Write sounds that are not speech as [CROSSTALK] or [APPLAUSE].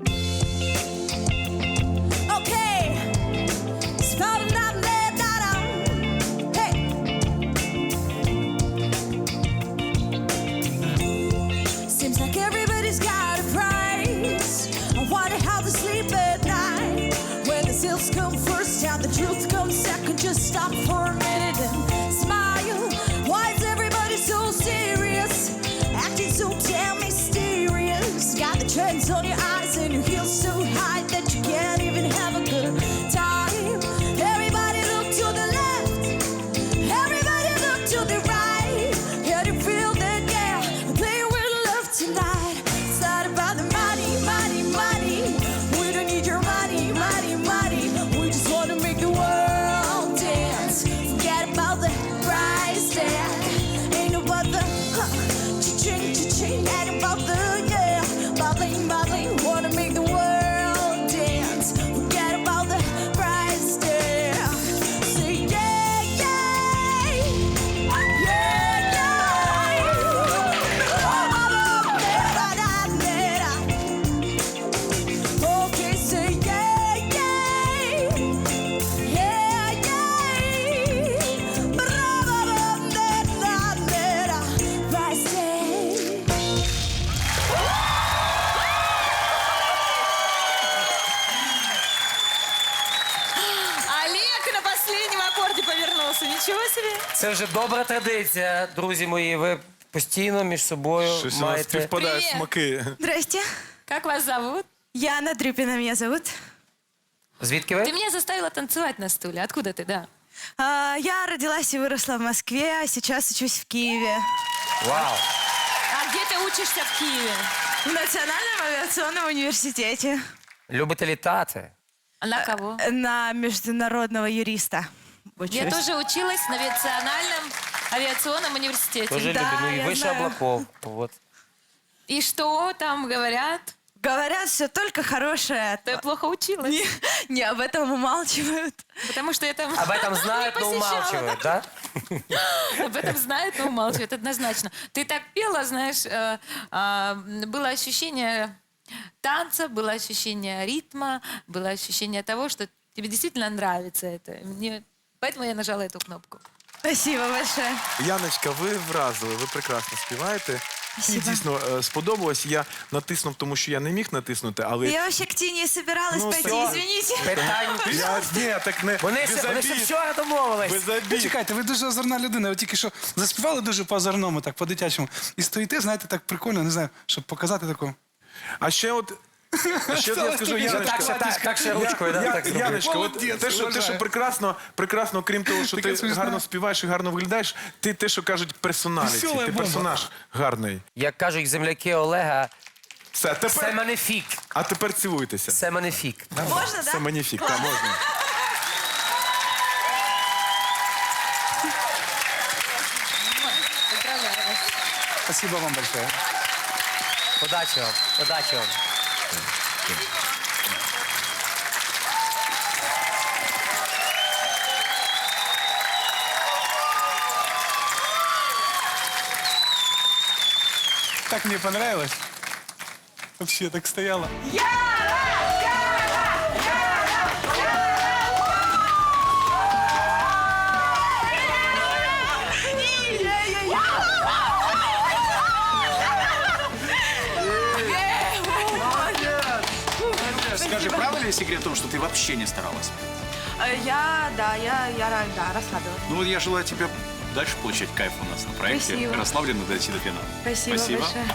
you somebody повернулся. Ничего себе. Це вже добра традиція, друзі мої. Ви постійно між собою Щось у нас маєте. співпадають Привіт. смаки. Здрасте. Как вас зовут? Яна Дрюпина меня зовут. Звідки ви? Ты меня заставила танцевать на стуле. Откуда ты, да? А, Я родилась и выросла в Москве, а сейчас учусь в Киеве. Вау! А где ты учишься в Киеве? В Национальном авиационном университете. Любите літати? А на кого? На международного юриста. Учусь. Я тоже училась на Национальном авиационном университете. Тоже Да, люблю. Ну і я вище знаю. облаков. Вот. И что там говорят? Говорят, все только хорошее. Ты плохо училась. Не, не об этом умалчивают. Потому что это... Об этом [LAUGHS] знают, но умалчивают, да? да? [LAUGHS] Об этом знают, но умалчивают, однозначно. Ты так пела, знаешь, э, а, было ощущение танца, было ощущение ритма, было ощущение того, что тебе действительно нравится это. Мне... Поэтому я нажала эту кнопку. Спасибо большое. Яночка, ви вразили, ви прекрасно співаєте. Мені Спасибо. дійсно е, сподобалось. Я натиснув, тому що я не міг натиснути, але Я вообще к Тине собиралась Ну, пойти, всё. извините. Питань. я ні, так не Вони, без ще- вони ще обід, вчора домовились. без обід. Чекайте, ви дуже озорна людина. Ви тільки що заспівали дуже по-озорному, так, по-дитячому. І стоїте, знаєте, так прикольно, не знаю, щоб показати таку. А ще от а ще я скажу, Яночка, Так ще, так, так ще ручкою, да, так зробив. Яночка, от Молодець, те, що, те, що вважаю. прекрасно, прекрасно, крім того, що ти гарно співаєш і гарно виглядаєш, ти те, що кажуть, персоналіті. Весела Ти персонаж гарний. Як кажуть земляки Олега, Все, це тепер, манефік. а тепер цілуйтеся. Це манефік. Можно, да? Це маніфік, так, можна. Поздравляю вас. Спасибо вам большое. Удачі вам. Удачі вам. Так мне понравилось. Вообще так стояла. Скажи, правда ли секрет в том, что ты вообще не старалась? Э, Я, да, я, я, да, расслабилась. Ну вот я желаю тебе дальше получать кайф у нас на проекте. Спасибо. Расслабленно дойти до финала. Спасибо, большое.